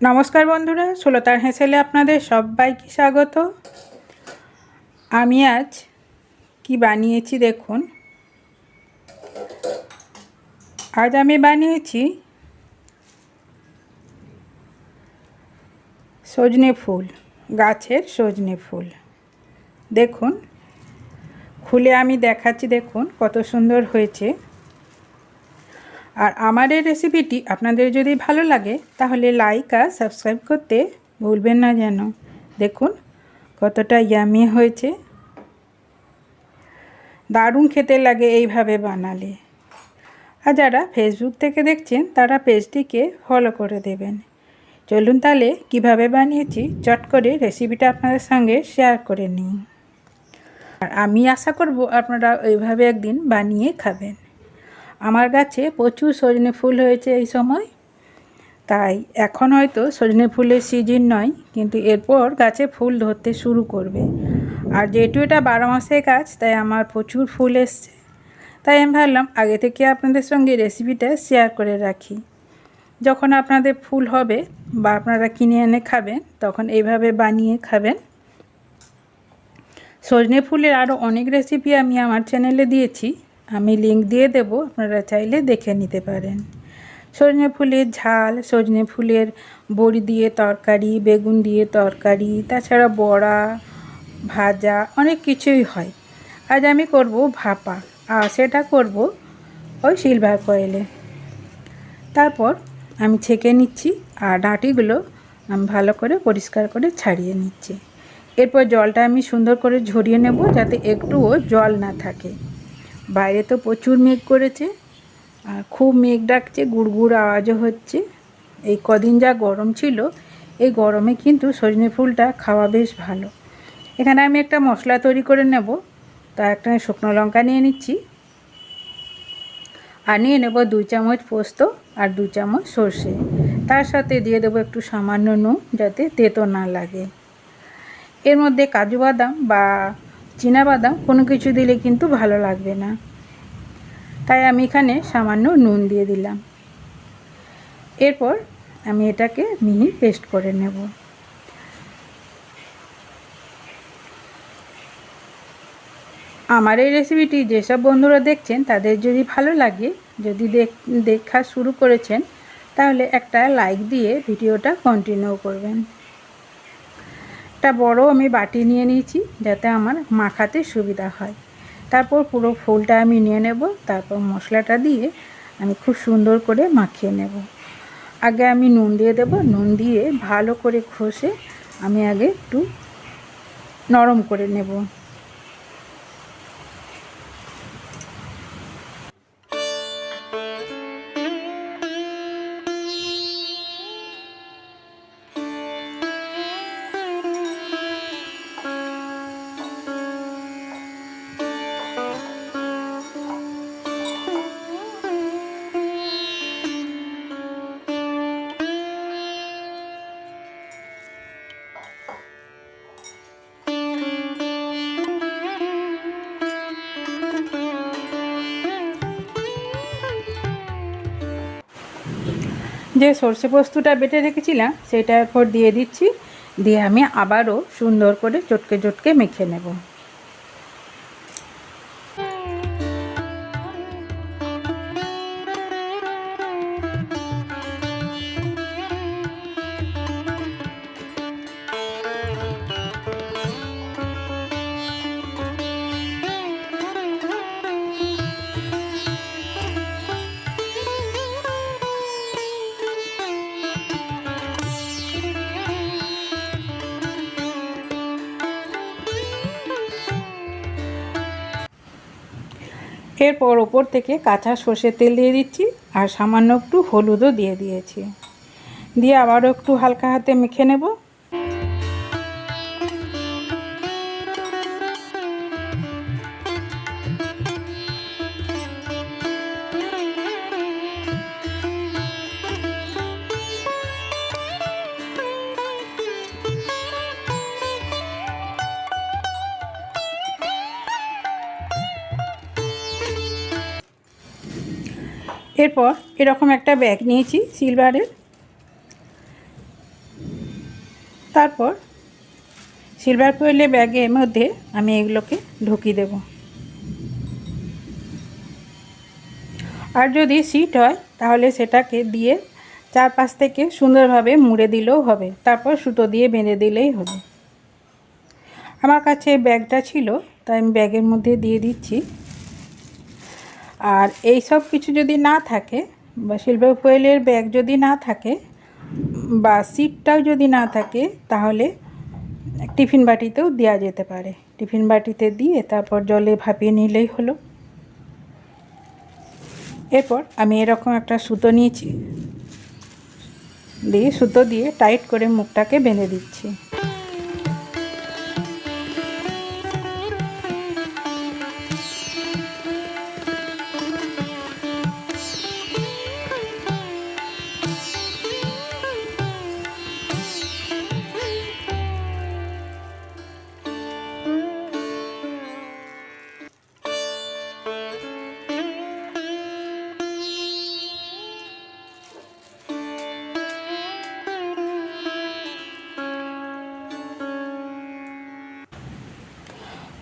নমস্কার বন্ধুরা ষোলোতার হেসেলে আপনাদের সবাইকে স্বাগত। আমি আজ কি বানিয়েছি দেখুন। আজ আমি বানিয়েছি সজনে ফুল, গাছের সজনে ফুল। দেখুন, খুলে আমি দেখাচ্ছি দেখুন কত সুন্দর হয়েছে। আর আমার এই রেসিপিটি আপনাদের যদি ভালো লাগে, তাহলে লাইক আর সাবস্ক্রাইব করতে ভুলবেন না যেন। দেখুন, কতটা ইয়ামি হয়েছে। দারুণ খেতে লাগে এইভাবে বানালে। আর যারা ফেসবুক থেকে দেখছেন, তারা পেজটিকে ফলো করে দেবেন। চলুন তাহলে কীভাবে বানিয়েছি, চট করে রেসিপিটা আপনাদের সঙ্গে শেয়ার করে নিই। আর আমি আশা করব আপনারা ওইভাবে একদিন বানিয়ে খাবেন। আমার গাছে প্রচুর সজনে ফুল হয়েছে এই সময়। তাই এখন হয়তো সজনে ফুলের সিজন নয়, কিন্তু এরপর গাছে ফুল ধরতে শুরু করবে। আর যেহেতু এটা বারো মাসের গাছ, তাই আমার প্রচুর ফুল এসছে। তাই আমি ভাবলাম আগে থেকে আপনাদের সঙ্গে রেসিপিটা শেয়ার করে রাখি। যখন আপনাদের ফুল হবে বা আপনারা কিনে এনে খাবেন, তখন এইভাবে বানিয়ে খাবেন। সজনে ফুলের আরও অনেক রেসিপি আমি আমার চ্যানেলে দিয়েছি। আমি লিঙ্ক দিয়ে দেব, আপনারা চাইলে দেখে নিতে পারেন। সজনে ফুলের ঝাল, সজনে ফুলের বড়ি দিয়ে তরকারি, বেগুন দিয়ে তরকারি, তাছাড়া বড়া, ভাজা, অনেক কিছুই হয়। আজ আমি করব ভাপা, আর সেটা করব ওই সিলভার কয়েলে তারপর আমি ছেঁকে নিচ্ছি, আর ডাঁটিগুলো আমি ভালো করে পরিষ্কার করে ছাড়িয়ে নিচ্ছি। এরপর জলটা আমি সুন্দর করে ঝরিয়ে নেব, যাতে একটুও জল না থাকে। বাইরে তো প্রচুর মেঘ করেছে, আর খুব মেঘ ডাকছে, গুড়গুড় আওয়াজও হচ্ছে। এই কদিন যা গরম ছিল, এই গরমে কিন্তু সজনে ফুলটা খাওয়া বেশ ভালো। এখানে আমি একটা মশলা তৈরি করে নেব, তা একটা শুকনো লঙ্কা নিয়ে নিচ্ছি। আর নিয়ে নেব দুই চামচ পোস্ত আর দু চামচ সর্ষে। তার সাথে দিয়ে দেবো একটু সামান্য নুন, যাতে তেতো না লাগে। এর মধ্যে কাজু বাদাম বা বাদাম কোনো কিছু দিলে কিন্তু ভালো লাগবে না। তাই আমি এখানে সামান্য নুন দিয়ে দিলাম। এরপর আমি এটাকে মিহি পেস্ট করে নেব। আমার এই রেসিপিটি যেসব বন্ধুরা দেখছেন, তাদের যদি ভালো লাগে, যদি দেখা শুরু করেছেন, তাহলে একটা লাইক দিয়ে ভিডিওটা কন্টিনিউ করবেন। একটা বড় আমি বাটি নিয়ে নিয়েছি যাতে আমার মাখাতে সুবিধা হয়। তারপর পুরো ফুলটা আমি নিয়ে নেব, তারপর মশলাটা দিয়ে আমি খুব সুন্দর করে মাখিয়ে নেব। আগে আমি নুন দিয়ে দেব, নুন দিয়ে ভালো করে ঘষে আমি আগে একটু নরম করে নেব। যে সর্ষে পোস্তটা বেটে রেখেছিলাম সেটার পর দিয়ে দিচ্ছি। দিয়ে আমি আবারও সুন্দর করে চটকে চটকে মেখে নেব। এরপর ওপর থেকে কাঁচা সর্ষের তেল দিয়ে দিচ্ছি আর সামান্য একটু হলুদও দিয়ে দিয়েছি। দিয়ে আবারও একটু হালকা হাতে মেখে নেব। এরপর এরকম একটা ব্যাগ নিয়েছি সিলভারের তারপর সিলভার ফয়েলের ব্যাগের মধ্যে আমি এগুলোকে ঢুকিয়ে দেব। আর যদি সিট হয়, তাহলে সেটাকে দিয়ে চারপাশ থেকে সুন্দরভাবে মুড়ে দিলেও হবে। তারপর সুতো দিয়ে বেঁধে দিলেই হবে। আমার কাছে ব্যাগটা ছিল, তাই আমি ব্যাগের মধ্যে দিয়ে দিচ্ছি। আর এই সব কিছু যদি না থাকে, বা সিলভার ফয়েলের ব্যাগ যদি না থাকে, বা সিটটাও যদি না থাকে, তাহলে টিফিন বাটিতেও দেওয়া যেতে পারে। টিফিন বাটিতে দিয়ে তারপর জলে ভাপিয়ে নিলেই হলো। এরপর আমি এরকম একটা সুতো নিয়েছি। দিয়ে সুতো দিয়ে টাইট করে মুখটাকে বেঁধে দিচ্ছি।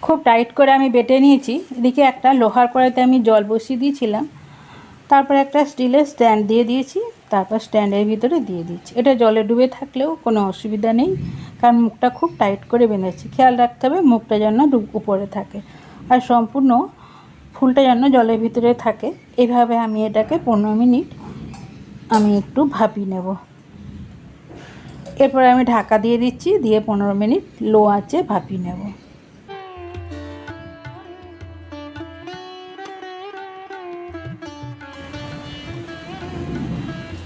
খুব টাইট করে আমি বেটে নিয়েছি। এদিকে একটা লোহার কড়াইতে আমি জল বসিয়ে দিয়েছিলাম। তারপর একটা স্টিলের স্ট্যান্ড দিয়ে দিয়েছি। তারপর স্ট্যান্ডের ভিতরে দিয়ে দিচ্ছি এটা জলে ডুবে থাকলেও কোনো অসুবিধা নেই, কারণ মুখটা খুব টাইট করে বেঁধেছি। খেয়াল রাখতে হবে মুখটা যেন ডুব উপরে থাকে আর সম্পূর্ণ ফুলটা যেন জলের ভিতরে থাকে। এভাবে আমি এটাকে পনেরো মিনিট আমি একটু ভাপিয়ে নেব। এরপর আমি ঢাকা দিয়ে দিচ্ছি, দিয়ে পনেরো মিনিট লো আঁচে ভাপিয়ে নেব।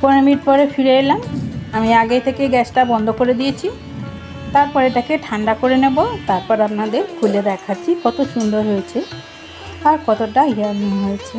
পনেরো মিনিট পরে ফিরে এলাম। আমি আগে থেকে গ্যাসটা বন্ধ করে দিয়েছি। তারপরে এটাকে ঠান্ডা করে নেব। তারপর আপনাদের খুলে দেখাচ্ছি কত সুন্দর হয়েছে আর কতটা ইয়ার্নিং হয়েছে।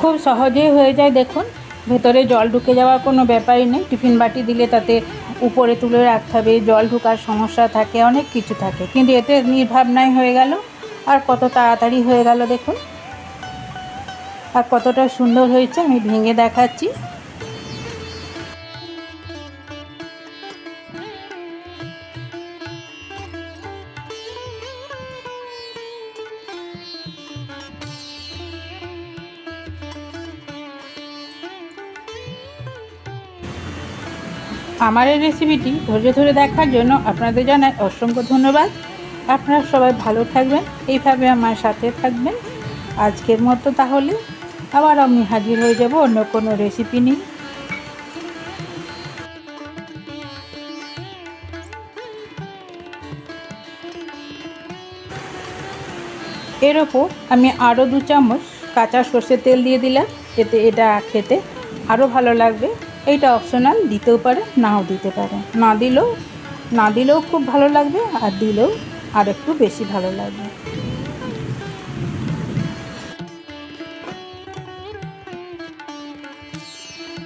খুব সহজেই হয়ে যায় দেখুন। ভেতরে জল ঢুকে যাওয়ার কোনো ব্যাপারই নেই। টিফিন বাটি দিলে তাতে উপরে তুলে রাখতে হবে জল ঢুকার সমস্যা থাকে, অনেক কিছু থাকে। কিন্তু এতে নির্ভাবনায় হয়ে গেল। আর কত তাড়াতাড়ি হয়ে গেল দেখুন। আর কতটা সুন্দর হয়েছে, আমি ভেঙে দেখাচ্ছি। আমার এই রেসিপিটি ধৈর্য ধরে দেখার জন্য আপনাদের জানাই অসংখ্য ধন্যবাদ। আপনারা সবাই ভালো থাকবেন, এইভাবে আমার সাথে থাকবেন। আজকের মতো তাহলে আবার আমি হাজির হয়ে যাব অন্য কোনো রেসিপি নিয়ে। এর ওপর আমি আরও দু চামচ কাঁচা সর্ষের তেল দিয়ে দিলাম, এতে এটা খেতে আরও ভালো লাগবে। এইটা অপশনাল দিতেও পারে, নাও দিতে পারে। না দিলেও না দিলেও খুব ভালো লাগবে, আর দিলেও আর একটু বেশি ভালো লাগবে।